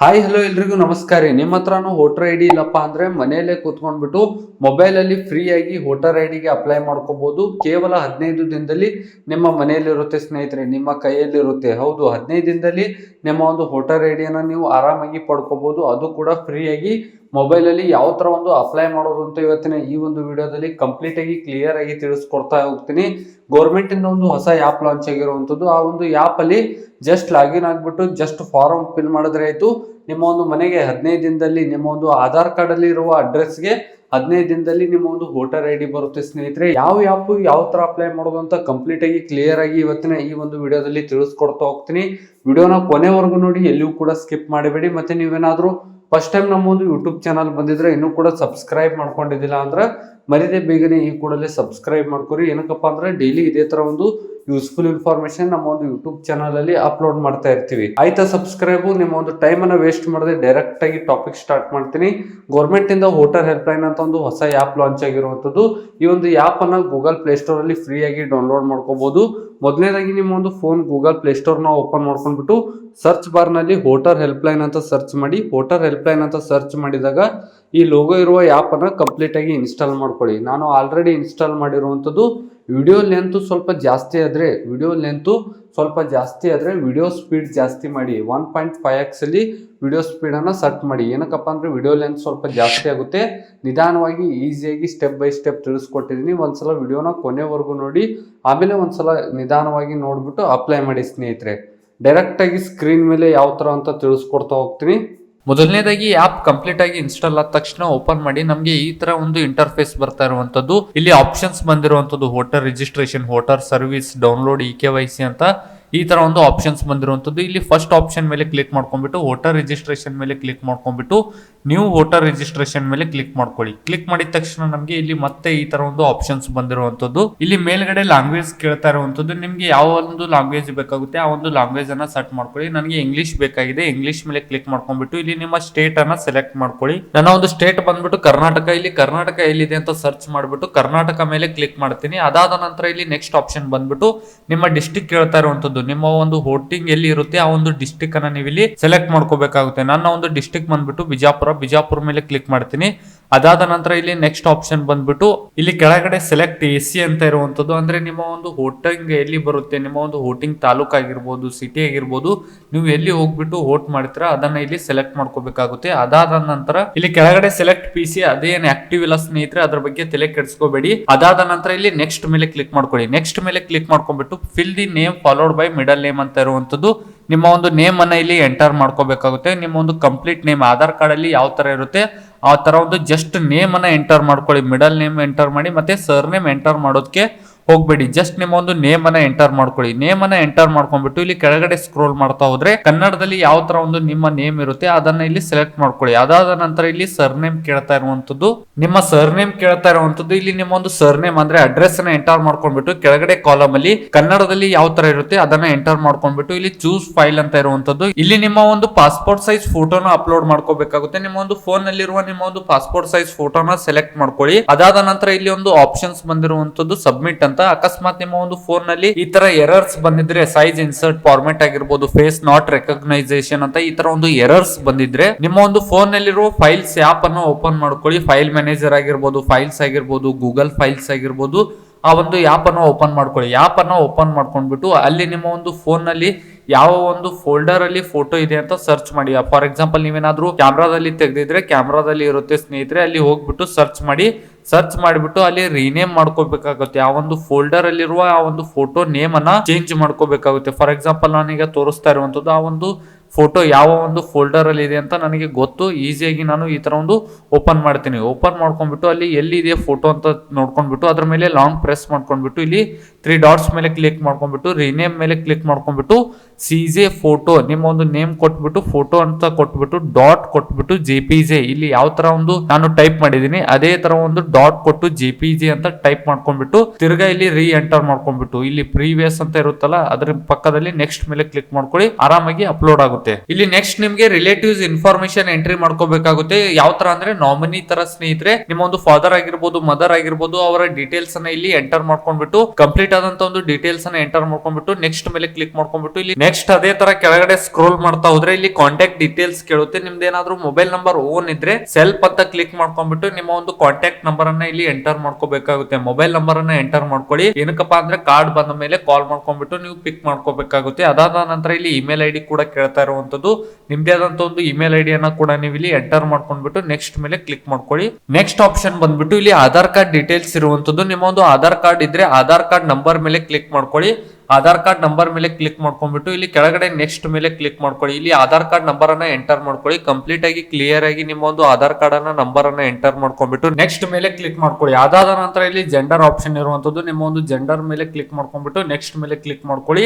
Hi hello ಎಲ್ರಿಗೂ ನಮಸ್ಕಾರ ರೀ. ನಿಮ್ಮ ಹತ್ರನೂ ವೋಟರ್ ಐ ಡಿ ಇಲ್ಲಪ್ಪ ಅಂದ್ರೆ ಮನೆಯಲ್ಲೇ ಕೂತ್ಕೊಂಡ್ಬಿಟ್ಟು ಮೊಬೈಲ್ ಅಲ್ಲಿ ಫ್ರೀ ಆಗಿ ವೋಟರ್ ಐ ಡಿಗೆ ಅಪ್ಲೈ ಮಾಡ್ಕೋಬಹುದು ಕೇವಲ ಹದಿನೈದು ದಿನದಲ್ಲಿ ನಿಮ್ಮ ಮನೆಯಲ್ಲಿರುತ್ತೆ ಸ್ನೇಹಿತರೆ, ನಿಮ್ಮ ಕೈಯಲ್ಲಿರುತ್ತೆ. ಹೌದು, ಹದಿನೈದು ದಿನದಲ್ಲಿ ನಿಮ್ಮ ಒಂದು ವೋಟರ್ ಐಡಿಯನ್ನು ಡಿಯನ್ನ ನೀವು ಆರಾಮಾಗಿ ಪಡ್ಕೋಬಹುದು ಅದು ಕೂಡ ಫ್ರೀಯಾಗಿ ಮೊಬೈಲಲ್ಲಿ ಯಾವ ಥರ ಒಂದು ಅಪ್ಲೈ ಮಾಡೋದು ಅಂತ ಇವತ್ತಿನ ಈ ಒಂದು ವಿಡಿಯೋದಲ್ಲಿ ಕಂಪ್ಲೀಟ್ ಆಗಿ ಕ್ಲಿಯರ್ ಆಗಿ ತಿಳಿಸ್ಕೊಡ್ತಾ ಹೋಗ್ತೀನಿ. ಗೌರ್ಮೆಂಟಿಂದ ಒಂದು ಹೊಸ ಆ್ಯಪ್ ಲಾಂಚ್ ಆಗಿರುವಂಥದ್ದು. ಆ ಒಂದು ಆ್ಯಪಲ್ಲಿ ಜಸ್ಟ್ ಲಾಗಿನ್ ಆಗಿಬಿಟ್ಟು ಜಸ್ಟ್ ಫಾರ್ಮ್ ಫಿಲ್ ಮಾಡಿದ್ರೆ ಆಯಿತು. ನಿಮ್ಮ ಒಂದು ಮನೆಗೆ ಹದಿನೈದು ದಿನದಲ್ಲಿ ನಿಮ್ಮ ಒಂದು ಆಧಾರ್ ಕಾರ್ಡಲ್ಲಿ ಇರುವ ಅಡ್ರೆಸ್ಗೆ ಹದಿನೈದು ದಿನದಲ್ಲಿ ನಿಮ್ಮ ಒಂದು ವೋಟರ್ ಐ ಡಿ ಬರುತ್ತೆ ಸ್ನೇಹಿತರೆ. ಯಾವ ಆ್ಯಪ್ ಯಾವ ತರ ಅಪ್ಲೈ ಮಾಡೋದು ಅಂತ ಕಂಪ್ಲೀಟ್ ಆಗಿ ಕ್ಲಿಯರ್ ಆಗಿ ಇವತ್ತಿನ ಈ ಒಂದು ವಿಡಿಯೋದಲ್ಲಿ ತಿಳಿಸ್ಕೊಡ್ತಾ ಹೋಗ್ತೀನಿ. ವಿಡಿಯೋನ ಕೊನೆವರೆಗೂ ನೋಡಿ, ಎಲ್ಲಿಯೂ ಕೂಡ ಸ್ಕಿಪ್ ಮಾಡಬೇಡಿ. ಮತ್ತೆ ನೀವೇನಾದ್ರೂ ಫಸ್ಟ್ ಟೈಮ್ ನಮ್ಮ ಒಂದು ಯೂಟ್ಯೂಬ್ ಚಾನಲ್ ಬಂದಿದ್ರೆ ಇನ್ನೂ ಕೂಡ ಸಬ್ಸ್ಕ್ರೈಬ್ ಮಾಡ್ಕೊಂಡಿದ್ದಿಲ್ಲ ಅಂದ್ರೆ ಮರಿದೇ ಬೇಗನೆ ಈ ಕೂಡಲೇ ಸಬ್ಸ್ಕ್ರೈಬ್ ಮಾಡ್ಕೊರಿ. ಏನಕ್ಕಪ್ಪ ಅಂದ್ರೆ ಡೈಲಿ ಇದೇ ತರ ಒಂದು ಯೂಸ್ಫುಲ್ ಇನ್ಫಾರ್ಮೇಶನ್ ನಮ್ಮ ಒಂದು ಯೂಟ್ಯೂಬ್ ಚಾನಲ್ ಅಲ್ಲಿ ಅಪ್ಲೋಡ್ ಮಾಡ್ತಾ ಇರ್ತೀವಿ. ಆಯ್ತಾ ಸಬ್ಸ್ಕ್ರೈಬ್ ನಿಮ್ಮ ಒಂದು ಟೈಮ್ ಅನ್ನ ವೇಸ್ಟ್ ಮಾಡದೆ ಡೈರೆಕ್ಟ್ ಆಗಿ ಟಾಪಿಕ್ ಸ್ಟಾರ್ಟ್ ಮಾಡ್ತೀನಿ. ಗೌರ್ಮೆಂಟ್ ಇಂದ ವೋಟರ್ ಹೆಲ್ಪ್ ಲೈನ್ ಅಂತ ಒಂದು ಹೊಸ ಆ್ಯಪ್ ಲಾಂಚ್ ಆಗಿರುವಂತದ್ದು ಈ ಒಂದು ಆ್ಯಪ್ ಅನ್ನ ಗೂಗಲ್ ಪ್ಲೇಸ್ಟೋರ್ ಅಲ್ಲಿ ಫ್ರೀ ಆಗಿ ಡೌನ್ಲೋಡ್ ಮಾಡ್ಕೋಬಹುದು ಮೊದಲನೇದಾಗಿ ನಿಮ್ಮ ಒಂದು ಫೋನ್ ಗೂಗಲ್ ಪ್ಲೇಸ್ಟೋರ್ನ ಓಪನ್ ಮಾಡ್ಕೊಂಡ್ಬಿಟ್ಟು ಸರ್ಚ್ ಬಾರ್ನಲ್ಲಿ ವೋಟರ್ ಹೆಲ್ಪ್ ಲೈನ್ ಅಂತ ಸರ್ಚ್ ಮಾಡಿ ಹೋಟರ್ ಹೆಲ್ಪ್ ಲೈನ್ ಅಂತ ಸರ್ಚ್ ಮಾಡಿದಾಗ ಈ ಲೋಗೋ ಇರುವ ಆ್ಯಪನ್ನು ಕಂಪ್ಲೀಟಾಗಿ ಇನ್ಸ್ಟಾಲ್ ಮಾಡ್ಕೊಳ್ಳಿ. ನಾನು ಆಲ್ರೆಡಿ ಇನ್ಸ್ಟಾಲ್ ಮಾಡಿರುವಂಥದ್ದು ವಿಡಿಯೋ ಲೆಂತ್ ಸ್ವಲ್ಪ ಜಾಸ್ತಿ ಆದರೆ ವಿಡಿಯೋ ಲೆಂತು ಸ್ವಲ್ಪ ಜಾಸ್ತಿ ಆದರೆ ವಿಡಿಯೋ ಸ್ಪೀಡ್ ಜಾಸ್ತಿ ಮಾಡಿ ಒನ್ ಪಾಯಿಂಟ್ ಫೈವ್ ಎಕ್ಸಲ್ಲಿ ವಿಡಿಯೋ ಸ್ಪೀಡನ್ನು ಸೆಟ್ ಮಾಡಿ. ಏನಕ್ಕಪ್ಪ ಅಂದರೆ ವಿಡಿಯೋ ಲೆಂತ್ ಸ್ವಲ್ಪ ಜಾಸ್ತಿ ಆಗುತ್ತೆ. ನಿಧಾನವಾಗಿ ಈಸಿಯಾಗಿ ಸ್ಟೆಪ್ ಬೈ ಸ್ಟೆಪ್ ತಿಳಿಸ್ಕೊಟ್ಟಿದ್ದೀನಿ. ಒಂದ್ಸಲ ವಿಡಿಯೋನ ಕೊನೆವರೆಗೂ ನೋಡಿ, ಆಮೇಲೆ ಒಂದ್ಸಲ ನಿಧಾನವಾಗಿ ನೋಡಿಬಿಟ್ಟು ಅಪ್ಲೈ ಮಾಡಿ ಸ್ನೇಹಿತರೆ. ಡೈರೆಕ್ಟಾಗಿ ಸ್ಕ್ರೀನ್ ಮೇಲೆ ಯಾವ ತರ ಅಂತ ತಿಳಿಸ್ಕೊಡ್ತಾ ಹೋಗ್ತೀನಿ. ಮೊದಲನೇದಾಗಿ ಆಪ್ ಕಂಪ್ಲೀಟ್ ಆಗಿ ಇನ್ಸ್ಟಾಲ್ ಆದ ತಕ್ಷಣ ಓಪನ್ ಮಾಡಿ ನಮಗೆ ಈ ತರ ಒಂದು ಇಂಟರ್ಫೇಸ್ ಬರ್ತಾ ಇರುವಂತದ್ದು. ಇಲ್ಲಿ options ಬಂದಿರುವಂತದ್ದು voter registration voter service download E K Y C ಅಂತ ಈ ತರ ಒಂದು ಆಪ್ಷನ್ಸ್ ಬಂದಿರುವಂತದ್ದು ಇಲ್ಲಿ ಫಸ್ಟ್ ಆಪ್ಷನ್ ಮೇಲೆ ಕ್ಲಿಕ್ ಮಾಡ್ಕೊಂಡ್ಬಿಟ್ಟು ವೋಟರ್ ರಿಜಿಸ್ಟ್ರೇಷನ್ ಮೇಲೆ ಕ್ಲಿಕ್ ಮಾಡ್ಕೊಂಡ್ಬಿಟ್ಟು ನ್ಯೂ ವೋಟರ್ ರಿಜಿಸ್ಟ್ರೇಷನ್ ಮೇಲೆ ಕ್ಲಿಕ್ ಮಾಡ್ಕೊಳ್ಳಿ. ಕ್ಲಿಕ್ ಮಾಡಿದ ತಕ್ಷಣ ನಮಗೆ ಇಲ್ಲಿ ಮತ್ತೆ ಈ ತರ ಒಂದು ಆಪ್ಷನ್ಸ್ ಬಂದಿರುವಂತದ್ದು ಇಲ್ಲಿ ಮೇಲ್ಗಡೆ ಲ್ಯಾಂಗ್ವೇಜ್ ಕೇಳ್ತಾ ಇರುವಂತದ್ದು ನಿಮ್ಗೆ ಯಾವ ಒಂದು ಲ್ಯಾಂಗ್ವೇಜ್ ಬೇಕಾಗುತ್ತೆ, ಆ ಒಂದು ಲ್ಯಾಂಗ್ವೇಜ್ ಅನ್ನ ಸೆಟ್ ಮಾಡ್ಕೊಳ್ಳಿ. ನನಗೆ ಇಂಗ್ಲಿಷ್ ಬೇಕಾಗಿದೆ ಇಂಗ್ಲಿಷ್ ಮೇಲೆ ಕ್ಲಿಕ್ ಮಾಡ್ಕೊಂಡ್ಬಿಟ್ಟು, ಇಲ್ಲಿ ನಿಮ್ಮ ಸ್ಟೇಟ್ ಅನ್ನ ಸೆಲೆಕ್ಟ್ ಮಾಡ್ಕೊಳ್ಳಿ. ನನ್ನ ಒಂದು ಸ್ಟೇಟ್ ಬಂದ್ಬಿಟ್ಟು ಕರ್ನಾಟಕ. ಇಲ್ಲಿ ಕರ್ನಾಟಕ ಎಲ್ಲಿದೆ ಅಂತ ಸರ್ಚ್ ಮಾಡ್ಬಿಟ್ಟು, ಕರ್ನಾಟಕ ಮೇಲೆ ಕ್ಲಿಕ್ ಮಾಡ್ತೀನಿ. ಅದಾದ ನಂತರ ಇಲ್ಲಿ ನೆಕ್ಸ್ಟ್ ಆಪ್ಷನ್ ಬಂದ್ಬಿಟ್ಟು, ನಿಮ್ಮ ಡಿಸ್ಟಿಕ್ ಕೇಳ್ತಾ ನಿಮ್ಮ ಒಂದು ಹೋಟಿಂಗ್ ಎಲ್ಲಿ ಇರುತ್ತೆ, ಆ ಒಂದು ಡಿಸ್ಟಿಕ್ ಅನ್ನ ನೀವು ಇಲ್ಲಿ ಸೆಲೆಕ್ಟ್ ಮಾಡ್ಕೋಬೇಕಾಗುತ್ತೆ ನನ್ನ ಒಂದು ಡಿಸ್ಟಿಕ್ ಬಂದ್ಬಿಟ್ಟು ಬಿಜಾಪುರ ಬಿಜಾಪುರ ಮೇಲೆ ಕ್ಲಿಕ್ ಮಾಡ್ತೀನಿ. ಅದಾದ ನಂತರ ಇಲ್ಲಿ ನೆಕ್ಸ್ಟ್ ಆಪ್ಷನ್ ಬಂದ್ಬಿಟ್ಟು ಇಲ್ಲಿ ಕೆಳಗಡೆ ಸೆಲೆಕ್ಟ್ ಎ ಸಿ ಅಂತ ಇರುವಂತದ್ದು. ಅಂದ್ರೆ ನಿಮ್ಮ ಒಂದು ಹೋಟಿಂಗ್ ಎಲ್ಲಿ ಬರುತ್ತೆ, ನಿಮ್ಮ ಒಂದು ಹೋಟಿಂಗ್ ತಾಲೂಕ್ ಆಗಿರ್ಬೋದು ಸಿಟಿ ಆಗಿರ್ಬೋದು, ನೀವು ಎಲ್ಲಿ ಹೋಗ್ಬಿಟ್ಟು ಹೋಟ್ ಮಾಡ್ತೀರಾ, ಅದನ್ನ ಇಲ್ಲಿ ಸೆಲೆಕ್ಟ್ ಮಾಡ್ಕೋಬೇಕಾಗುತ್ತೆ. ಅದಾದ ನಂತರ ಇಲ್ಲಿ ಕೆಳಗಡೆ ಸೆಲೆಕ್ಟ್ ಪಿ ಸಿ ಅದೇನ್ ಆಕ್ಟಿವ್ ಇಲ್ಲ ಸ್ನೇಹಿತರೆ, ಅದ್ರ ಬಗ್ಗೆ ತಲೆ ಕೆಡಿಸ್ಕೋಬೇಡಿ. ಅದಾದ ನಂತರ ಇಲ್ಲಿ ನೆಕ್ಸ್ಟ್ ಮೇಲೆ ಕ್ಲಿಕ್ ಮಾಡ್ಕೊಳ್ಳಿ. ನೆಕ್ಸ್ಟ್ ಮೇಲೆ ಕ್ಲಿಕ್ ಮಾಡ್ಕೊಂಡ್ಬಿಟ್ಟು fill the name followed by middle name ಅಂತ ಇರುವಂತದ್ದು. ನಿಮ್ಮ ಒಂದು ನೇಮ್ ಅನ್ನ ಇಲ್ಲಿ ಎಂಟರ್ ಮಾಡ್ಕೋಬೇಕಾಗುತ್ತೆ. ನಿಮ್ಮ ಒಂದು ಕಂಪ್ಲೀಟ್ ನೇಮ್ ಆಧಾರ್ ಕಾರ್ಡ್ ಅಲ್ಲಿ ಯಾವ ತರ ಇರುತ್ತೆ, ಆ ತರ ಒಂದು ಜಸ್ಟ್ ನೇಮ್ ಅನ್ನ ಎಂಟರ್ ಮಾಡ್ಕೊಳ್ಳಿ. ಮಿಡಲ್ ನೇಮ್ ಎಂಟರ್ ಮಾಡಿ ಮತ್ತೆ ಸರ್ ನೇಮ್ ಎಂಟರ್ ಮಾಡೋದಕ್ಕೆ ಹೋಗ್ಬೇಡಿ. ಜಸ್ಟ್ ನಿಮ್ಮ ಒಂದು ನೇಮ್ ಅನ್ನ ಎಂಟರ್ ಮಾಡ್ಕೊಳ್ಳಿ. ನೇಮ್ ಅನ್ನ ಎಂಟರ್ ಮಾಡ್ಕೊಂಡ್ಬಿಟ್ಟು ಇಲ್ಲಿ ಕೆಳಗಡೆ ಸ್ಕ್ರೋಲ್ ಮಾಡ್ತಾ ಹೋದ್ರೆ ಕನ್ನಡದಲ್ಲಿ ಯಾವ ತರ ಒಂದು ನಿಮ್ಮ ನೇಮ್ ಇರುತ್ತೆ ಅದನ್ನ ಇಲ್ಲಿ ಸೆಲೆಕ್ಟ್ ಮಾಡ್ಕೊಳ್ಳಿ. ಅದಾದ ನಂತರ ಇಲ್ಲಿ ಸರ್ ನೇಮ್ ಕೇಳ್ತಾ ಇರುವಂತದ್ದು, ನಿಮ್ಮ ಸರ್ ನೇಮ್ ಕೇಳ್ತಾ ಇರುವಂತದ್ದು, ಇಲ್ಲಿ ನಿಮ್ಮ ಒಂದು ಸರ್ ನೇಮ್ ಅಂದ್ರೆ ಅಡ್ರೆಸ್ ಅನ್ನ ಎಂಟರ್ ಮಾಡ್ಕೊಂಡ್ಬಿಟ್ಟು ಕೆಳಗಡೆ ಕಾಲಮ್ ಅಲ್ಲಿ ಕನ್ನಡದಲ್ಲಿ ಯಾವ ತರ ಇರುತ್ತೆ ಅದನ್ನ ಎಂಟರ್ ಮಾಡ್ಕೊಂಡ್ಬಿಟ್ಟು ಇಲ್ಲಿ ಚೂಸ್ ಫೈಲ್ ಅಂತ ಇರುವಂತದ್ದು, ಇಲ್ಲಿ ನಿಮ್ಮ ಒಂದು ಪಾಸ್ಪೋರ್ಟ್ ಸೈಜ್ ಫೋಟೋನ ಅಪ್ಲೋಡ್ ಮಾಡ್ಕೋಬೇಕಾಗುತ್ತೆ. ನಿಮ್ಮ ಒಂದು ಫೋನ್ ನಲ್ಲಿರುವ ನಿಮ್ಮ ಒಂದು ಪಾಸ್ಪೋರ್ಟ್ ಸೈಜ್ ಫೋಟೋನ ಸೆಲೆಕ್ಟ್ ಮಾಡ್ಕೊಳ್ಳಿ. ಅದಾದ ನಂತರ ಇಲ್ಲಿ ಒಂದು ಆಪ್ಷನ್ಸ್ ಬಂದಿರುವಂತದ್ದು ಸಬ್ಮಿಟ್ ಅಂತ ಅಕಸ್ಮಾತ್ ನಿಮ್ಮ ಒಂದು ಫೋನ್ನಲ್ಲಿ ಈ ತರ ಎರರ್ಸ್ ಬಂದಿದ್ರೆ ಸೈಜ್ ಇನ್ಸರ್ಟ್ ಫಾರ್ಮೆಟ್ ಆಗಿರ್ಬೋದು ಫೇಸ್ ನಾಟ್ ರೆಕಗ್ನೈಸೇಷನ್ ಅಂತ ಈ ತರ ಒಂದು ಎರರ್ಸ್ ಬಂದಿದ್ರೆ ನಿಮ್ಮ ಒಂದು ಫೋನ್ ನಲ್ಲಿರುವ ಫೈಲ್ಸ್ ಆಪ್ ಅನ್ನು ಓಪನ್ ಮಾಡ್ಕೊಳ್ಳಿ. ಫೈಲ್ ಮ್ಯಾನೇಜರ್ ಆಗಿರ್ಬೋದು ಫೈಲ್ಸ್ ಆಗಿರ್ಬೋದು ಗೂಗಲ್ ಫೈಲ್ಸ್ ಆಗಿರ್ಬೋದು, ಆ ಒಂದು ಆಪ್ ಅನ್ನು ಓಪನ್ ಮಾಡ್ಕೊಳ್ಳಿ. ಆಪ್ ಅನ್ನು ಓಪನ್ ಮಾಡ್ಕೊಂಡ್ಬಿಟ್ಟು ಅಲ್ಲಿ ನಿಮ್ಮ ಒಂದು ಫೋನ್ನಲ್ಲಿ ಯಾವ ಒಂದು ಫೋಲ್ಡರ್ ಅಲ್ಲಿ ಫೋಟೋ ಇದೆ ಅಂತ ಸರ್ಚ್ ಮಾಡಿ. ಫಾರ್ ಎಕ್ಸಾಂಪಲ್ ನೀವೇನಾದ್ರೂ ಕ್ಯಾಮ್ರಾದಲ್ಲಿ ತೆಗೆದಿದ್ರೆ ಕ್ಯಾಮ್ರಾದಲ್ಲಿ ಇರುತ್ತೆ ಸ್ನೇಹಿತರೆ, ಅಲ್ಲಿ ಹೋಗ್ಬಿಟ್ಟು ಸರ್ಚ್ ಮಾಡಿ. ಸರ್ಚ್ ಮಾಡಿಬಿಟ್ಟು ಅಲ್ಲಿ ರೀನೇಮ್ ಮಾಡ್ಕೋಬೇಕಾಗುತ್ತೆ. ಆ ಒಂದು ಫೋಲ್ಡರ್ ಅಲ್ಲಿರುವ ಆ ಒಂದು ಫೋಟೋ ನೇಮ್ ಅನ್ನ ಚೇಂಜ್ ಮಾಡ್ಕೋಬೇಕಾಗುತ್ತೆ. ಫಾರ್ ಎಕ್ಸಾಂಪಲ್ ನನಗೆ ತೋರಿಸ್ತಾ ಇರುವಂತದ್ದು ಆ ಒಂದು ಫೋಟೋ ಯಾವ ಒಂದು ಫೋಲ್ಡರ್ ಅಲ್ಲಿ ಇದೆ ಅಂತ ನನಗೆ ಗೊತ್ತು. ಈಸಿಯಾಗಿ ನಾನು ಈ ತರ ಒಂದು ಓಪನ್ ಮಾಡ್ತೀನಿ. ಓಪನ್ ಮಾಡ್ಕೊಂಡ್ಬಿಟ್ಟು ಅಲ್ಲಿ ಎಲ್ಲಿದೆ ಫೋಟೋ ಅಂತ ನೋಡ್ಕೊಂಡ್ಬಿಟ್ಟು, ಅದ್ರ ಮೇಲೆ ಲಾಂಗ್ ಪ್ರೆಸ್ ಮಾಡ್ಕೊಂಡ್ಬಿಟ್ಟು, ಇಲ್ಲಿ ತ್ರೀ ಡಾಟ್ಸ್ ಮೇಲೆ ಕ್ಲಿಕ್ ಮಾಡ್ಕೊಂಡ್ಬಿಟ್ಟು ರಿನೇಮ್ ಮೇಲೆ ಕ್ಲಿಕ್ ಮಾಡ್ಕೊಂಡ್ಬಿಟ್ಟು ಸಿಜೆ ಫೋಟೋ ನಿಮ್ಮ ಒಂದು ನೇಮ್ ಕೊಟ್ಬಿಟ್ಟು ಫೋಟೋ ಅಂತ ಕೊಟ್ಬಿಟ್ಟು ಡಾಟ್ ಕೊಟ್ಬಿಟ್ಟು ಜೆ ಪಿ ಜೆ ಇಲ್ಲಿ ಯಾವ ತರ ಒಂದು ನಾನು ಟೈಪ್ ಮಾಡಿದ್ದೀನಿ, ಅದೇ ತರ ಒಂದು ಡಾಟ್ ಕೊಟ್ಟು ಜೆ ಪಿ ಜಿ ಅಂತ ಟೈಪ್ ಮಾಡ್ಕೊಂಡ್ಬಿಟ್ಟು ತಿರ್ಗಾ ಇಲ್ಲಿ ರೀ ಎಂಟರ್ ಮಾಡ್ಕೊಂಡ್ಬಿಟ್ಟು. ಇಲ್ಲಿ ಪ್ರೀವಿಯಸ್ ಅಂತ ಇರುತ್ತಲ್ಲ, ಅದ್ರ ಪಕ್ಕದಲ್ಲಿ ನೆಕ್ಸ್ಟ್ ಮೇಲೆ ಕ್ಲಿಕ್ ಮಾಡ್ಕೊಳ್ಳಿ, ಆರಾಮಾಗಿ ಅಪ್ಲೋಡ್ ಆಗುತ್ತೆ. ಇಲ್ಲಿ ನೆಕ್ಸ್ಟ್ ನಿಮ್ಗೆ ರಿಲೇಟಿವ್ಸ್ ಇನ್ಫಾರ್ಮೇಶನ್ ಎಂಟ್ರಿ ಮಾಡ್ಕೋಬೇಕಾಗುತ್ತೆ. ಯಾವ ತರ ಅಂದ್ರೆ ನಾಮಿನಿ ತರ ಸ್ನೇಹಿತರೆ, ನಿಮ್ಮ ಒಂದು ಫಾದರ್ ಆಗಿರ್ಬೋದು ಮದರ್ ಆಗಿರ್ಬೋದು, ಅವರ ಡೀಟೇಲ್ಸ್ ಅನ್ನ ಇಲ್ಲಿ ಎಂಟರ್ ಮಾಡ್ಕೊಂಡ್ಬಿಟ್ಟು ಕಂಪ್ಲೀಟ್ ಆದಂತ ಒಂದು ಡೀಟೇಲ್ಸ್ ಅನ್ನ ಎಂಟರ್ ಮಾಡ್ಕೊಂಡ್ಬಿಟ್ಟು ನೆಕ್ಸ್ಟ್ ಮೇಲೆ ಕ್ಲಿಕ್ ಮಾಡ್ಕೊಂಡ್ಬಿಟ್ಟು, ಇಲ್ಲಿ ನೆಕ್ಸ್ಟ್ ಅದೇ ತರ ಕೆಳಗಡೆ ಸ್ಕ್ರೋಲ್ ಮಾಡ್ತಾ ಹೋದ್ರೆ ಇಲ್ಲಿ ಕಾಂಟ್ಯಾಕ್ಟ್ ಡೀಟೇಲ್ಸ್ ಕೇಳುತ್ತೆ. ನಿಮ್ದು ಮೊಬೈಲ್ ನಂಬರ್ ಓನ್ ಇದ್ರೆ ಸೆಲ್ಫ್ ಅಂತ ಕ್ಲಿಕ್ ಮಾಡ್ಕೊಂಡ್ಬಿಟ್ಟು, ನಿಮ್ಮ ಒಂದು ಕಾಂಟ್ಯಾಕ್ಟ್ ನಂಬರ್ ಅನ್ನ ಇಲ್ಲಿ ಎಂಟರ್ ಮಾಡ್ಕೋಬೇಕಾಗುತ್ತೆ. ಮೊಬೈಲ್ ನಂಬರ್ ಅನ್ನ ಎಂಟರ್ ಮಾಡ್ಕೊಳ್ಳಿ. ಏನಕ್ಕಪ್ಪ ಅಂದ್ರೆ ಕಾರ್ಡ್ ಬಂದ ಮೇಲೆ ಕಾಲ್ ಮಾಡ್ಕೊಂಡ್ಬಿಟ್ಟು ನೀವು ಪಿಕ್ ಮಾಡ್ಕೋಬೇಕಾಗುತ್ತೆ. ಅದಾದ ನಂತರ ಇಲ್ಲಿ ಇಮೇಲ್ ಐ ಡಿ ಕೂಡ ಕೇಳ್ತಾ ಇರುವಂತದ್ದು ನಿಮ್ದೇ ಆದಂತ ಒಂದು ಇಮೇಲ್ ಐ ಡಿಯನ್ನ ಕೂಡ ನೀವು ಇಲ್ಲಿ ಎಂಟರ್ ಮಾಡ್ಕೊಂಡ್ಬಿಟ್ಟು ನೆಕ್ಸ್ಟ್ ಮೇಲೆ ಕ್ಲಿಕ್ ಮಾಡ್ಕೊಳ್ಳಿ. ನೆಕ್ಸ್ಟ್ ಆಪ್ಷನ್ ಬಂದ್ಬಿಟ್ಟು ಇಲ್ಲಿ ಆಧಾರ್ ಕಾರ್ಡ್ ಡೀಟೇಲ್ಸ್ ಇರುವಂತದ್ದು ನಿಮ್ಮ ಒಂದು ಆಧಾರ್ ಕಾರ್ಡ್ ಇದ್ರೆ ಆಧಾರ್ ಕಾರ್ಡ್ ನಂಬರ್ ಮೇಲೆ ಕ್ಲಿಕ್ ಮಾಡ್ಕೊಳ್ಳಿ. ಆಧಾರ್ ಕಾರ್ಡ್ ನಂಬರ್ ಮೇಲೆ ಕ್ಲಿಕ್ ಮಾಡ್ಕೊಂಡ್ಬಿಟ್ಟು ಇಲ್ಲಿ ಕೆಳಗಡೆ ನೆಕ್ಸ್ಟ್ ಮೇಲೆ ಕ್ಲಿಕ್ ಮಾಡ್ಕೊಳ್ಳಿ. ಇಲ್ಲಿ ಆಧಾರ್ ಕಾರ್ಡ್ ನಂಬರ್ ಅನ್ನ ಎಂಟರ್ ಮಾಡ್ಕೊಳ್ಳಿ. ಕಂಪ್ಲೀಟ್ ಆಗಿ ಕ್ಲಿಯರ್ ಆಗಿ ನಿಮ್ಮ ಒಂದು ಆಧಾರ್ ಕಾರ್ಡ್ ಅನ್ನ ನಂಬರ್ ಅನ್ನ ಎಂಟರ್ ಮಾಡ್ಕೊಂಡ್ಬಿಟ್ಟು ನೆಕ್ಸ್ಟ್ ಮೇಲೆ ಕ್ಲಿಕ್ ಮಾಡ್ಕೊಳ್ಳಿ. ಅದಾದ ನಂತರ ಇಲ್ಲಿ ಜೆಂಡರ್ ಆಪ್ಷನ್ ಇರುವಂತದ್ದು ನಿಮ್ಮ ಒಂದು ಜೆಂಡರ್ ಮೇಲೆ ಕ್ಲಿಕ್ ಮಾಡ್ಕೊಂಡ್ಬಿಟ್ಟು ನೆಕ್ಸ್ಟ್ ಮೇಲೆ ಕ್ಲಿಕ್ ಮಾಡ್ಕೊಳ್ಳಿ.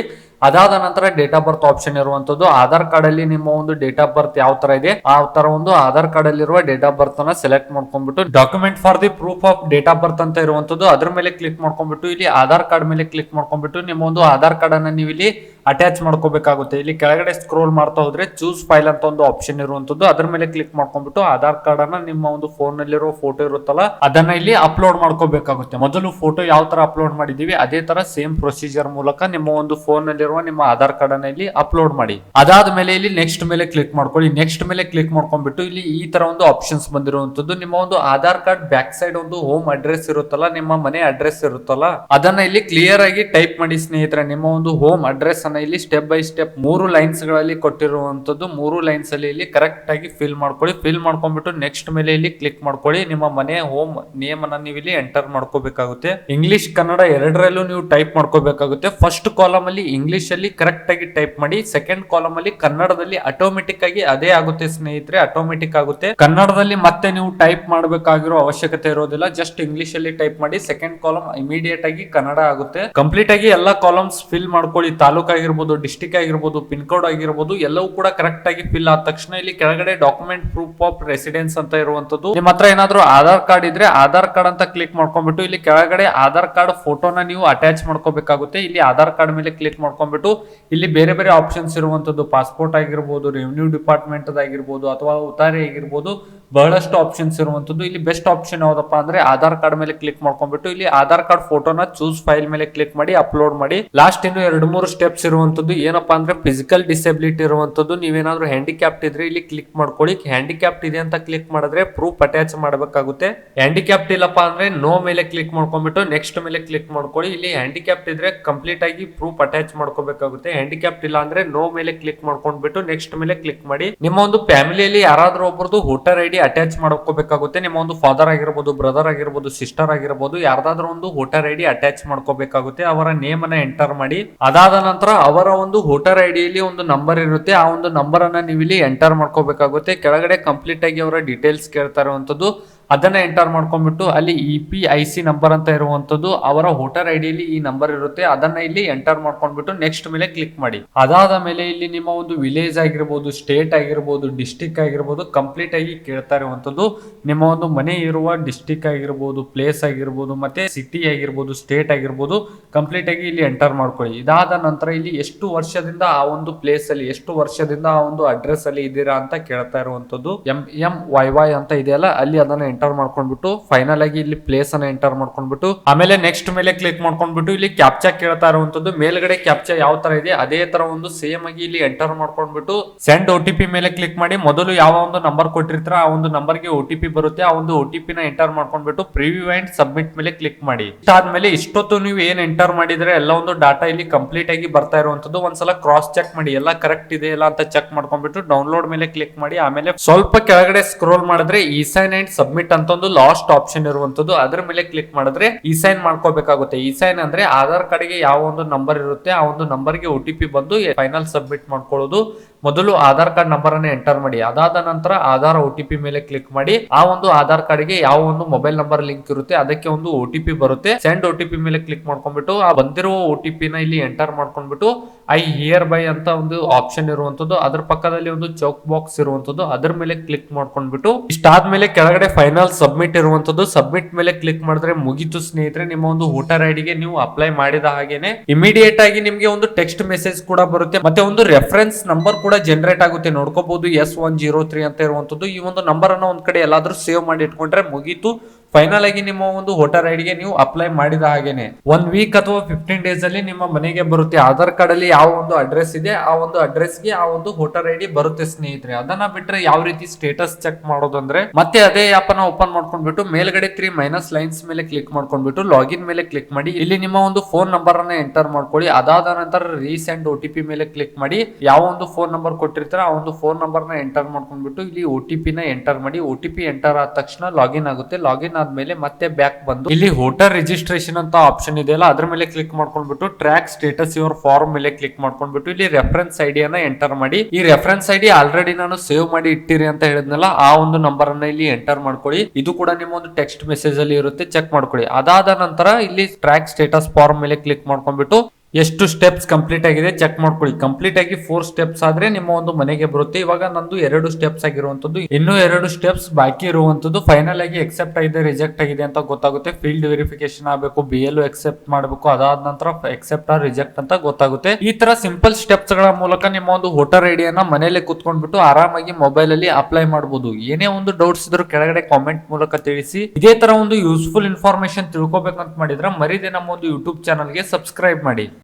ಅದಾದ ನಂತರ ಡೇಟ್ ಆಫ್ ಬರ್ತ್ ಆಪ್ಷನ್ ಇರುವಂತದ್ದು ಆಧಾರ್ ಕಾರ್ಡ್ ಅಲ್ಲಿ ನಿಮ್ಮ ಒಂದು ಡೇಟ್ ಆಫ್ ಬರ್ತ್ ಯಾವ ತರ ಇದೆ? ಆ ತರ ಒಂದು ಆಧಾರ್ ಕಾರ್ಡ್ ಅಲ್ಲಿರುವ ಡೇಟ್ ಆಫ್ ಬರ್ತ್ ಅನ್ನ ಸೆಲೆಕ್ಟ್ ಮಾಡ್ಕೊಂಡ್ಬಿಟ್ಟು document for the proof of date of birth ಅಂತ ಇರುವಂತದ್ದು ಅದ್ರ ಮೇಲೆ ಕ್ಲಿಕ್ ಮಾಡ್ಕೊಂಡ್ಬಿಟ್ಟು ಇಲ್ಲಿ ಆಧಾರ್ ಕಾರ್ಡ್ ಮೇಲೆ ಕ್ಲಿಕ್ ಮಾಡ್ಕೊಂಡ್ಬಿಟ್ಟು ನಿಮ್ಮ ಒಂದು ಆಧಾರ್ ಕಾರ್ಡ್ ಅನ್ನ ನೀವು ಇಲ್ಲಿ ಅಟ್ಯಾಚ್ ಮಾಡ್ಕೋಬೇಕಾಗುತ್ತೆ. ಇಲ್ಲಿ ಕೆಳಗಡೆ ಸ್ಕ್ರೋಲ್ ಮಾಡ್ತಾ ಹೋದ್ರೆ ಚೂಸ್ ಫೈಲ್ ಅಂತ ಒಂದು ಆಪ್ಷನ್ ಇರುವಂತದ್ದು. ಅದ್ರ ಮೇಲೆ ಕ್ಲಿಕ್ ಮಾಡ್ಕೊಂಡ್ಬಿಟ್ಟು ಆಧಾರ್ ಕಾರ್ಡ್ ಅನ್ನ ನಿಮ್ಮ ಒಂದು ಫೋನ್ ನಲ್ಲಿರೋ ಫೋಟೋ ಇರುತ್ತಲ್ಲ, ಅದನ್ನ ಇಲ್ಲಿ ಅಪ್ಲೋಡ್ ಮಾಡ್ಕೋಬೇಕಾಗುತ್ತೆ. ಮೊದಲು ಫೋಟೋ ಯಾವ ತರ ಅಪ್ಲೋಡ್ ಮಾಡಿದೀವಿ ಅದೇ ತರ ಸೇಮ್ ಪ್ರೊಸೀಜರ್ ಮೂಲಕ ನಿಮ್ಮ ಒಂದು ಫೋನ್ ನಲ್ಲಿರುವ ನಿಮ್ಮ ಆಧಾರ್ ಕಾರ್ಡ್ ಅನ್ನ ಇಲ್ಲಿ ಅಪ್ಲೋಡ್ ಮಾಡಿ. ಅದಾದ ಮೇಲೆ ಇಲ್ಲಿ ನೆಕ್ಸ್ಟ್ ಮೇಲೆ ಕ್ಲಿಕ್ ಮಾಡ್ಕೊಳ್ಳಿ. ನೆಕ್ಸ್ಟ್ ಮೇಲೆ ಕ್ಲಿಕ್ ಮಾಡ್ಕೊಂಡ್ಬಿಟ್ಟು ಇಲ್ಲಿ ಈ ತರ ಒಂದು ಆಪ್ಷನ್ಸ್ ಬಂದಿರುವಂತದ್ದು. ನಿಮ್ಮ ಒಂದು ಆಧಾರ್ ಕಾರ್ಡ್ ಬ್ಯಾಕ್ ಸೈಡ್ ಒಂದು ಹೋಮ್ ಅಡ್ರೆಸ್ ಇರುತ್ತಲ್ಲ, ನಿಮ್ಮ ಮನೆ ಅಡ್ರೆಸ್ ಇರುತ್ತಲ್ಲ, ಅದನ್ನ ಇಲ್ಲಿ ಕ್ಲಿಯರ್ ಆಗಿ ಟೈಪ್ ಮಾಡಿ ಸ್ನೇಹಿತರೆ. ನಿಮ್ಮ ಒಂದು ಹೋಮ್ ಅಡ್ರೆಸ್ ಅನ್ನ ಇಲ್ಲಿ ಸ್ಟೆಪ್ ಬೈ ಸ್ಟೆಪ್ ಮೂರು ಲೈನ್ಸ್ಗಳಲ್ಲಿ ಕೊಟ್ಟಿರುವಂತದ್ದು ಮೂರು ಲೈನ್ಸ್ ಅಲ್ಲಿ ಇಲ್ಲಿ ಕರೆಕ್ಟ್ ಆಗಿ ಫಿಲ್ ಮಾಡ್ಕೊಳ್ಳಿ. ಫಿಲ್ ಮಾಡ್ಕೊಂಡ್ಬಿಟ್ಟು ನೆಕ್ಸ್ಟ್ ಮೇಲೆ ಇಲ್ಲಿ ಕ್ಲಿಕ್ ಮಾಡ್ಕೊಳ್ಳಿ. ನಿಮ್ಮ ಮನೆ ಹೋಮ್ ನೇಮ್ ಅನ್ನ ನೀವು ಇಲ್ಲಿ ಎಂಟರ್ ಮಾಡ್ಕೋಬೇಕಾಗುತ್ತೆ. ಇಂಗ್ಲಿಷ್ ಕನ್ನಡ ಎರಡರಲ್ಲೂ ನೀವು ಟೈಪ್ ಮಾಡ್ಕೋಬೇಕಾಗುತ್ತೆ. ಫಸ್ಟ್ ಕಾಲಮ್ ಅಲ್ಲಿ ಇಂಗ್ಲಿಷ್ ಅಲ್ಲಿ ಕರೆಕ್ಟ್ ಆಗಿ ಟೈಪ್ ಮಾಡಿ ಸೆಕೆಂಡ್ ಕಾಲಮ್ ಅಲ್ಲಿ ಕನ್ನಡದಲ್ಲಿ ಆಟೋಮೆಟಿಕ್ ಆಗಿ ಅದೇ ಆಗುತ್ತೆ ಸ್ನೇಹಿತರೆ ಆಟೋಮೆಟಿಕ್ ಆಗುತ್ತೆ. ಕನ್ನಡದಲ್ಲಿ ಮತ್ತೆ ನೀವು ಟೈಪ್ ಮಾಡಬೇಕಾಗಿರೋ ಅವಶ್ಯಕತೆ ಇರೋದಿಲ್ಲ. ಜಸ್ಟ್ ಇಂಗ್ಲಿಷ್ ಅಲ್ಲಿ ಟೈಪ್ ಮಾಡಿ ಸೆಕೆಂಡ್ ಕಾಲಮ್ ಇಮಿಡಿಯೇಟ್ ಆಗಿ ಕನ್ನಡ ಆಗುತ್ತೆ. ಕಂಪ್ಲೀಟ್ ಆಗಿ ಎಲ್ಲಾ ಕಾಲಮ್ಸ್ ಫಿಲ್ ಮಾಡ್ಕೊಳ್ಳಿ. ತಾಲೂಕ್ ಆಗಿರ್ಬೋದು ಡಿಸ್ಟಿಕ್ ಆಗಿರ್ಬೋದು ಪಿನ್ ಕೋಡ್ ಆಗಿರ್ಬೋದು, ಎಲ್ಲವೂ ಕೂಡ ಕರೆಕ್ಟ್ ಆಗಿ ಫಿಲ್ ಆದ ತಕ್ಷಣ ಇಲ್ಲಿ ಕೆಳಗಡೆ ಡಾಕ್ಯುಮೆಂಟ್ ಪ್ರೂಫ್ ಆಫ್ ರೆಸಿಡೆನ್ಸ್ ಅಂತ ಇರುವಂತದ್ದು. ನಿಮ್ಮ ಹತ್ರ ಏನಾದ್ರು ಆಧಾರ್ ಕಾರ್ಡ್ ಇದ್ರೆ ಆಧಾರ್ ಕಾರ್ಡ್ ಅಂತ ಕ್ಲಿಕ್ ಮಾಡ್ಕೊಂಡ್ಬಿಟ್ಟು ಇಲ್ಲಿ ಕೆಳಗಡೆ ಆಧಾರ್ ಕಾರ್ಡ್ ಫೋಟೋನ ನೀವು ಅಟ್ಯಾಚ್ ಮಾಡ್ಕೋಬೇಕಾಗುತ್ತೆ. ಇಲ್ಲಿ ಆಧಾರ್ ಕಾರ್ಡ್ ಮೇಲೆ ಕ್ಲಿಕ್ ಮಾಡ್ಕೊಂಡ್ಬಿಟ್ಟು ಇಲ್ಲಿ ಬೇರೆ ಬೇರೆ ಆಪ್ಷನ್ಸ್ ಇರುವಂತದ್ದು. ಪಾಸ್ಪೋರ್ಟ್ ಆಗಿರ್ಬೋದು ರೆವಿನ್ಯೂ ಡಿಪಾರ್ಟ್ಮೆಂಟ್ ಆಗಿರ್ಬೋದು ಅಥವಾ ಉತಾರಿ ಆಗಿರ್ಬೋದು ಬಹಳಷ್ಟು ಆಪ್ಷನ್ಸ್ ಇರುವಂತದ್ದು. ಇಲ್ಲಿ ಬೆಸ್ಟ್ ಆಪ್ಷನ್ ಯಾವ್ದಪ್ಪ ಅಂದ್ರೆ ಆಧಾರ್ ಕಾರ್ಡ್ ಮೇಲೆ ಕ್ಲಿಕ್ ಮಾಡ್ಕೊಂಡ್ಬಿಟ್ಟು ಇಲ್ಲಿ ಆಧಾರ್ ಕಾರ್ಡ್ ಫೋಟೋನ ಚೂಸ್ ಫೈಲ್ ಮೇಲೆ ಕ್ಲಿಕ್ ಮಾಡಿ ಅಪ್ಲೋಡ್ ಮಾಡಿ. ಲಾಸ್ಟ್ ಇನ್ನು ಎರಡು, ಮೂರು ಸ್ಟೆಪ್ಸ್ ಇರುವಂತದ್ದು ಏನಪ್ಪಾ ಅಂದ್ರೆ ಫಿಸಿಕಲ್ ಡಿಸೆಬಿಲಿಟಿ ಇರುವಂತದ್ದು. ನೀವೇನಾದ್ರೂ ಹ್ಯಾಂಡಿಕ್ಯಾಪ್ಟ್ ಇದ್ರೆ ಇಲ್ಲಿ ಕ್ಲಿಕ್ ಮಾಡ್ಕೊಳ್ಳಿ. ಹ್ಯಾಂಡಿಕ್ಯಾಪ್ಟ್ ಇದೆ ಅಂತ ಕ್ಲಿಕ್ ಮಾಡಿದ್ರೆ ಪ್ರೂಫ್ ಅಟ್ಯಾಚ್ ಮಾಡಬೇಕಾಗುತ್ತೆ. ಹ್ಯಾಂಡಿಕ್ಯಾಪ್ಟ್ ಇಲ್ಲಪ್ಪ ಅಂದ್ರೆ ನೋ ಮೇಲೆ ಕ್ಲಿಕ್ ಮಾಡ್ಕೊಂಡ್ಬಿಟ್ಟು ನೆಕ್ಸ್ಟ್ ಮೇಲೆ ಕ್ಲಿಕ್ ಮಾಡ್ಕೊಳ್ಳಿ. ಇಲ್ಲಿ ಹ್ಯಾಂಡಿಕ್ಯಾಪ್ಟ್ ಇದ್ರೆ ಕಂಪ್ಲೀಟ್ ಆಗಿ ಪ್ರೂಫ್ ಅಟ್ಯಾಚ್ ಮಾಡ್ಕೋಬೇಕಾಗುತ್ತೆ. ಹ್ಯಾಂಡಿಕ್ಯಾಪ್ಟ್ ಇಲ್ಲ ಅಂದ್ರೆ ನೋ ಮೇಲೆ ಕ್ಲಿಕ್ ಮಾಡ್ಕೊಂಡ್ಬಿಟ್ಟು ನೆಕ್ಸ್ಟ್ ಮೇಲೆ ಕ್ಲಿಕ್ ಮಾಡಿ. ನಿಮ್ಮ ಒಂದು ಫ್ಯಾಮಿಲಿಯಲ್ಲಿ ಯಾರಾದ್ರೂ ಒಬ್ಬರದು ವೋಟರ್ ಐ ಡಿ ಅಟ್ಯಾಚ್ ಮಾಡ್ಕೋಬೇಕಾಗುತ್ತೆ. ನಿಮ್ಮ ಒಂದು ಫಾದರ್ ಆಗಿರ್ಬೋದು ಬ್ರದರ್ ಆಗಿರ್ಬೋದು ಸಿಸ್ಟರ್ ಆಗಿರ್ಬೋದು, ಯಾರ್ದಾದ್ರೂ ಒಂದು ವೋಟರ್ ಐ ಡಿ ಅಟ್ಯಾಚ್ ಮಾಡ್ಕೋಬೇಕಾಗುತ್ತೆ. ಅವರ ನೇಮ್ ಅನ್ನ ಎಂಟರ್ ಮಾಡಿ, ಅದಾದ ನಂತರ ಅವರ ಒಂದು ವೋಟರ್ ಐಡಿಯಲ್ಲಿ ಡಿಯಲ್ಲಿ ಒಂದು ನಂಬರ್ ಇರುತ್ತೆ. ಆ ಒಂದು ನಂಬರ್ ಅನ್ನ ನೀವು ಇಲ್ಲಿ ಎಂಟರ್ ಮಾಡ್ಕೋಬೇಕಾಗುತ್ತೆ. ಕೆಳಗಡೆ ಕಂಪ್ಲೀಟ್ ಆಗಿ ಅವರ ಡೀಟೇಲ್ಸ್ ಕೇಳ್ತಾ ಇರುವಂತದ್ದು ಅದನ್ನ ಎಂಟರ್ ಮಾಡ್ಕೊಂಡ್ಬಿಟ್ಟು ಅಲ್ಲಿ E P I C number ಅಂತ ಇರುವಂತದ್ದು ಅವರ ವೋಟರ್ ಐ ಡಿಯಲ್ಲಿ ಈ ನಂಬರ್ ಇರುತ್ತೆ. ಅದನ್ನ ಇಲ್ಲಿ ಎಂಟರ್ ಮಾಡ್ಕೊಂಡ್ಬಿಟ್ಟು ನೆಕ್ಸ್ಟ್ ಮೇಲೆ ಕ್ಲಿಕ್ ಮಾಡಿ. ಅದಾದ ಮೇಲೆ ಇಲ್ಲಿ ನಿಮ್ಮ ಒಂದು ವಿಲೇಜ್ ಆಗಿರ್ಬೋದು ಸ್ಟೇಟ್ ಆಗಿರ್ಬೋದು ಡಿಸ್ಟಿಕ್ ಆಗಿರ್ಬೋದು ಕಂಪ್ಲೀಟ್ ಆಗಿ ಕೇಳ್ತಾ ಇರುವಂತದ್ದು. ನಿಮ್ಮ ಒಂದು ಮನೆ ಇರುವ ಡಿಸ್ಟಿಕ್ ಆಗಿರ್ಬೋದು ಪ್ಲೇಸ್ ಆಗಿರ್ಬೋದು, ಮತ್ತೆ ಸಿಟಿ ಆಗಿರ್ಬೋದು ಸ್ಟೇಟ್ ಆಗಿರ್ಬೋದು ಕಂಪ್ಲೀಟ್ ಆಗಿ ಇಲ್ಲಿ ಎಂಟರ್ ಮಾಡ್ಕೊಳ್ಳಿ. ಇದಾದ ನಂತರ ಇಲ್ಲಿ ಎಷ್ಟು ವರ್ಷದಿಂದ ಆ ಒಂದು ಪ್ಲೇಸ್ ಅಲ್ಲಿ, ಎಷ್ಟು ವರ್ಷದಿಂದ ಆ ಒಂದು ಅಡ್ರೆಸ್ ಅಲ್ಲಿ ಇದ್ದೀರಾ ಅಂತ ಕೇಳ್ತಾ ಇರುವಂತದ್ದು. ಎಂ ಎಂ ವೈ ವೈ ಅಂತ ಇದೆಯಲ್ಲ, ಅಲ್ಲಿ ಅದನ್ನ ಮಾಡ್ಕೊಂಡ್ಬಿಟ್ಟು ಫೈನಲ್ ಆಗಿ ಇಲ್ಲಿ ಪ್ಲೇಸ್ ಅನ್ನ ಎಂಟರ್ ಮಾಡ್ಕೊಂಡ್ಬಿಟ್ಟು, ಆಮೇಲೆ ನೆಕ್ಸ್ಟ್ ಮೇಲೆ ಕ್ಲಿಕ್ ಮಾಡ್ಕೊಂಡ್ಬಿಟ್ಟು ಇಲ್ಲಿ ಕ್ಯಾಪ್ಚಾ ಕೇಳ್ತಾ ಇರುವಂತದ್ದು ಮೇಲ್ಗಡೆ ಕ್ಯಾಪ್ಚಾ ಯಾವ ತರ ಇದೆ, ಅದೇ ತರ ಒಂದು ಸೇಮ್ ಆಗಿ ಇಲ್ಲಿ ಎಂಟರ್ ಮಾಡ್ಕೊಂಡ್ಬಿಟ್ಟು ಸೆಂಡ್ ಒ ಟಿ ಪಿ ಮೇಲೆ ಕ್ಲಿಕ್ ಮಾಡಿ, ಮೊದಲು ಯಾವ ಒಂದು ನಂಬರ್ ಕೊಟ್ಟಿರ್ತಾರ ಆ ಒಂದು ನಂಬರ್ಗೆ ಒ ಟಿ ಪಿ ಬರುತ್ತೆ, ಆ ಒಂದು ಒ ಟಿ ಪಿ ನ ಎಂಟರ್ ಮಾಡ್ಕೊಂಡ್ಬಿಟ್ಟು ಪ್ರಿವ್ಯೂ ಅಂಡ್ ಸಬ್ಮಿಟ್ ಮೇಲೆ ಕ್ಲಿಕ್ ಮಾಡಿ. ಆದ್ಮೇಲೆ ಇಷ್ಟೊತ್ತು ನೀವು ಏನ್ ಎಂಟರ್ ಮಾಡಿದ್ರೆ ಎಲ್ಲ ಒಂದು ಡಾಟಾ ಇಲ್ಲಿ ಕಂಪ್ಲೀಟ್ ಆಗಿ ಬರ್ತಾ ಇರುವಂತದ್ದು ಒಂದ್ಸಲ ಕ್ರಾಸ್ ಚೆಕ್ ಮಾಡಿ, ಎಲ್ಲ ಕರೆಕ್ಟ್ ಇದೆ, ಇಲ್ಲ ಅಂತ ಚೆಕ್ ಮಾಡ್ಕೊಂಡ್ಬಿಟ್ಟು ಡೌನ್ಲೋಡ್ ಮೇಲೆ ಕ್ಲಿಕ್ ಮಾಡಿ, ಆಮೇಲೆ ಸ್ವಲ್ಪ ಕೆಳಗಡೆ ಸ್ಕ್ರೋಲ್ ಮಾಡಿದ್ರೆ ಈ ಸೈನ್ ಅಂಡ್ ಸಬ್ಮಿಟ್ ಅಂತ ಒಂದು ಲಾಸ್ಟ್ ಆಪ್ಷನ್ ಇರುವಂತದ್ದು, ಅದ್ರ ಮೇಲೆ ಕ್ಲಿಕ್ ಮಾಡಿದ್ರೆ ಈ ಸೈನ್ ಮಾಡ್ಕೋಬೇಕಾಗುತ್ತೆ. ಈ ಸೈನ್ ಅಂದ್ರೆ ಆಧಾರ್ ಕಾರ್ಡ್ಗೆ ಯಾವ ಒಂದು ನಂಬರ್ ಇರುತ್ತೆ, ಆ ಒಂದು ನಂಬರ್ಗೆ ಒ ಟಿ ಪಿ ಬಂದು ಫೈನಲ್ ಸಬ್ಮಿಟ್ ಮಾಡ್ಕೊಳ್ಳೋದು. ಮೊದಲು ಆಧಾರ್ ಕಾರ್ಡ್ ನಂಬರ್ ಅನ್ನ ಎಂಟರ್ ಮಾಡಿ, ಅದಾದ ನಂತರ ಆಧಾರ್ ಒ ಮೇಲೆ ಕ್ಲಿಕ್ ಮಾಡಿ, ಆ ಒಂದು ಆಧಾರ್ ಕಾರ್ಡ್ಗೆ ಯಾವ ಒಂದು ಮೊಬೈಲ್ ನಂಬರ್ ಲಿಂಕ್ ಇರುತ್ತೆ, ಅದಕ್ಕೆ ಒಂದು ಒ ಬರುತ್ತೆ. ಸೆಂಡ್ ಒ ಮೇಲೆ ಕ್ಲಿಕ್ ಮಾಡ್ಕೊಂಡ್ಬಿಟ್ಟು, ಆ ಬಂದಿರುವ ಒ ನ ಇಲ್ಲಿ ಎಂಟರ್ ಮಾಡ್ಕೊಂಡ್ಬಿಟ್ಟು ಐ ಹಿಯರ್ ಬೈ ಅಂತ ಒಂದು ಆಪ್ಷನ್ ಇರುವಂತದ್ದು, ಅದ್ರ ಪಕ್ಕದಲ್ಲಿ ಒಂದು ಚೌಕ್ ಬಾಕ್ಸ್ ಇರುವಂತದ್ದು, ಅದರ ಮೇಲೆ ಕ್ಲಿಕ್ ಮಾಡ್ಕೊಂಡ್ಬಿಟ್ಟು, ಇಷ್ಟಾದ್ಮೇಲೆ ಕೆಳಗಡೆ ಫೈನಲ್ ಸಬ್ಮಿಟ್ ಇರುವಂತದ್ದು ಸಬ್ಮಿಟ್ ಮೇಲೆ ಕ್ಲಿಕ್ ಮಾಡಿದ್ರೆ ಮುಗಿತು ಸ್ನೇಹಿತರೆ, ನಿಮ್ಮ ಒಂದು ವೋಟರ್ ಐಡಿಗೆ ನೀವು ಅಪ್ಲೈ ಮಾಡಿದ ಹಾಗೇನೆ ಇಮಿಡಿಯೇಟ್ ಆಗಿ ನಿಮಗೆ ಒಂದು ಟೆಕ್ಸ್ಟ್ ಮೆಸೇಜ್ ಕೂಡ ಬರುತ್ತೆ, ಮತ್ತೆ ಒಂದು ರೆಫರೆನ್ಸ್ ನಂಬರ್ ಕೂಡ ಕೂಡ ಜನರೇಟ್ ಆಗುತ್ತೆ. ನೋಡ್ಕೋಬಹುದು ಎಸ್ ಒನ್ ಜೀರೋ ತ್ರೀ ಅಂತ ಇರುವಂತದ್ದು ಈ ಒಂದು ನಂಬರ್ ಅನ್ನ ಒಂದ್ ಕಡೆ ಎಲ್ಲಾದ್ರೂ ಸೇವ್ ಮಾಡಿ ಇಟ್ಕೊಂಡ್ರೆ ಮುಗೀತು. ಫೈನಲ್ ಆಗಿ ನಿಮ್ಮ ಒಂದು ವೋಟರ್ ಐಡಿಗೆ ನೀವು ಅಪ್ಲೈ ಮಾಡಿದ ಹಾಗೇನೆ. ಒನ್ ವೀಕ್ ಅಥವಾ ಫಿಫ್ಟೀನ್ ಡೇಸ್ ಅಲ್ಲಿ ನಿಮ್ಮ ಮನೆಗೆ ಬರುತ್ತೆ. ಆಧಾರ್ ಕಾರ್ಡ್ ಅಲ್ಲಿ ಯಾವ ಒಂದು ಅಡ್ರೆಸ್ ಇದೆ, ಆ ಒಂದು ಅಡ್ರೆಸ್ಗೆ ಆ ಒಂದು ವೋಟರ್ ಐಡಿ ಬರುತ್ತೆ ಸ್ನೇಹಿತರೆ. ಅದನ್ನ ಬಿಟ್ರೆ ಯಾವ ರೀತಿ ಸ್ಟೇಟಸ್ ಚೆಕ್ ಮಾಡೋದು ಅಂದ್ರೆ ಮತ್ತೆ ಅದೇ ಆಪ್ ಅನ್ನ ಓಪನ್ ಮಾಡ್ಕೊಂಡ್ಬಿಟ್ಟು ಮೇಲ್ಗಡೆ ತ್ರೀ ಮೈನಸ್ ಲೈನ್ಸ್ ಮೇಲೆ ಕ್ಲಿಕ್ ಮಾಡ್ಕೊಂಡ್ಬಿಟ್ಟು ಲಾಗಿನ್ ಮೇಲೆ ಕ್ಲಿಕ್ ಮಾಡಿ, ಇಲ್ಲಿ ನಿಮ್ಮ ಒಂದು ಫೋನ್ ನಂಬರ್ ಅನ್ನ ಎಂಟರ್ ಮಾಡ್ಕೊಳ್ಳಿ. ಅದಾದ ನಂತರ ರೀಸೆಂಟ್ ಓ ಮೇಲೆ ಕ್ಲಿಕ್ ಮಾಡಿ, ಯಾವ ಒಂದು ಫೋನ್ ನಂಬರ್ ಕೊಟ್ಟಿರ್ತಾರೆ ಆ ಒಂದು ಫೋನ್ ನಂಬರ್ನ ಎಂಟರ್ ಮಾಡ್ಕೊಂಡ್ಬಿಟ್ಟು ಇಲ್ಲಿ ಓ ನ ಎಂಟರ್ ಮಾಡಿ. ಓ ಎಂಟರ್ ಆದ ತಕ್ಷಣ ಲಾಗಿನ್ ಆಗುತ್ತೆ. ಲಾಗಿನ್ ಆದ್ಮೇಲೆ ಮತ್ತೆ ಬ್ಯಾಕ್ ಬಂದು ಇಲ್ಲಿ ಹೋಟೆಲ್ ರಿಜಿಸ್ಟ್ರೇಷನ್ ಅಂತ ಆಪ್ಷನ್ ಇದೆಯಲ್ಲ ಅದ್ರ ಮೇಲೆ ಕ್ಲಿಕ್ ಮಾಡ್ಕೊಂಡ್ಬಿಟ್ಟು ಟ್ರ್ಯಾಕ್ ಸ್ಟೇಟಸ್ ಯುವರ್ ಫಾರ್ಮ್ ಮೇಲೆ ಕ್ಲಿಕ್ ಮಾಡ್ಕೊಂಡ್ಬಿಟ್ಟು ಇಲ್ಲಿ ರೆಫರೆನ್ಸ್ ಐಡಿಯನ್ನ ಎಂಟರ್ ಮಾಡಿ. ಈ ರೆಫರೆನ್ಸ್ ಐಡಿ ಆಲ್ರೆಡಿ ನಾನು ಸೇವ್ ಮಾಡಿ ಇಟ್ಟಿರಿ ಅಂತ ಹೇಳಿದ್ನಲ್ಲ, ಆ ಒಂದು ನಂಬರ್ ಅನ್ನ ಇಲ್ಲಿ ಎಂಟರ್ ಮಾಡ್ಕೊಳ್ಳಿ. ಇದು ಕೂಡ ನಿಮ್ಮ ಒಂದು ಟೆಕ್ಸ್ಟ್ ಮೆಸೇಜ್ ಅಲ್ಲಿ ಇರುತ್ತೆ ಚೆಕ್ ಮಾಡ್ಕೊಳ್ಳಿ. ಅದಾದ ನಂತರ ಇಲ್ಲಿ ಟ್ರ್ಯಾಕ್ ಸ್ಟೇಟಸ್ ಫಾರ್ಮ್ ಮೇಲೆ ಕ್ಲಿಕ್ ಮಾಡ್ಕೊಂಡ್ಬಿಟ್ಟು ಎಷ್ಟು ಸ್ಟೆಪ್ಸ್ ಕಂಪ್ಲೀಟ್ ಆಗಿದೆ ಚೆಕ್ ಮಾಡ್ಕೊಳ್ಳಿ. ಕಂಪ್ಲೀಟ್ ಆಗಿ ಫೋರ್ ಸ್ಟೆಪ್ಸ್ ಆದ್ರೆ ನಿಮ್ಮ ಒಂದು ಮನೆಗೆ ಬರುತ್ತೆ. ಇವಾಗ ನಂದು ಎರಡು ಸ್ಟೆಪ್ಸ್ ಆಗಿರುವಂತದ್ದು ಇನ್ನೂ ಎರಡು ಸ್ಟೆಪ್ಸ್ ಬಾಕಿ ಇರುವಂತದ್ದು ಫೈನಲ್ ಆಗಿ ಎಕ್ಸೆಪ್ಟ್ ಆಗಿದೆ ರಿಜೆಕ್ಟ್ ಆಗಿದೆ ಅಂತ ಗೊತ್ತಾಗುತ್ತೆ. ಫೀಲ್ಡ್ ವೆರಿಫಿಕೇಶನ್ ಆಗಬೇಕು ಬಿ ಎಲ್ ಎಕ್ಸೆಪ್ಟ್ ಮಾಡಬೇಕು. ಅದಾದ ನಂತರ ಎಕ್ಸೆಪ್ಟ್ ಆರ್ ರಿಜೆಕ್ಟ್ ಅಂತ ಗೊತ್ತಾಗುತ್ತೆ. ಈ ತರ ಸಿಂಪಲ್ ಸ್ಟೆಪ್ಸ್ಗಳ ಮೂಲಕ ನಿಮ್ಮ ಒಂದು ವೋಟರ್ ಐಡಿಯನ್ನ ಮನೇಲೆ ಕುತ್ಕೊಂಡ್ಬಿಟ್ಟು ಆರಾಮಾಗಿ ಮೊಬೈಲ್ ಅಲ್ಲಿ ಅಪ್ಲೈ ಮಾಡಬಹುದು ಏನೇ ಒಂದು ಡೌಟ್ಸ್ ಇದ್ರು ಕೆಳಗಡೆ ಕಾಮೆಂಟ್ ಮೂಲಕ ತಿಳಿಸಿ. ಇದೇ ತರ ಒಂದು ಯೂಸ್ಫುಲ್ ಇನ್ಫಾರ್ಮೇಶನ್ ತಿಳ್ಕೊಬೇಕಂತ ಮಾಡಿದ್ರೆ ಮರಿದೇ ನಮ್ಮ ಒಂದು ಯೂಟ್ಯೂಬ್ ಚಾನಲ್ಗೆ ಸಬ್ಸ್ಕ್ರೈಬ್ ಮಾಡಿ.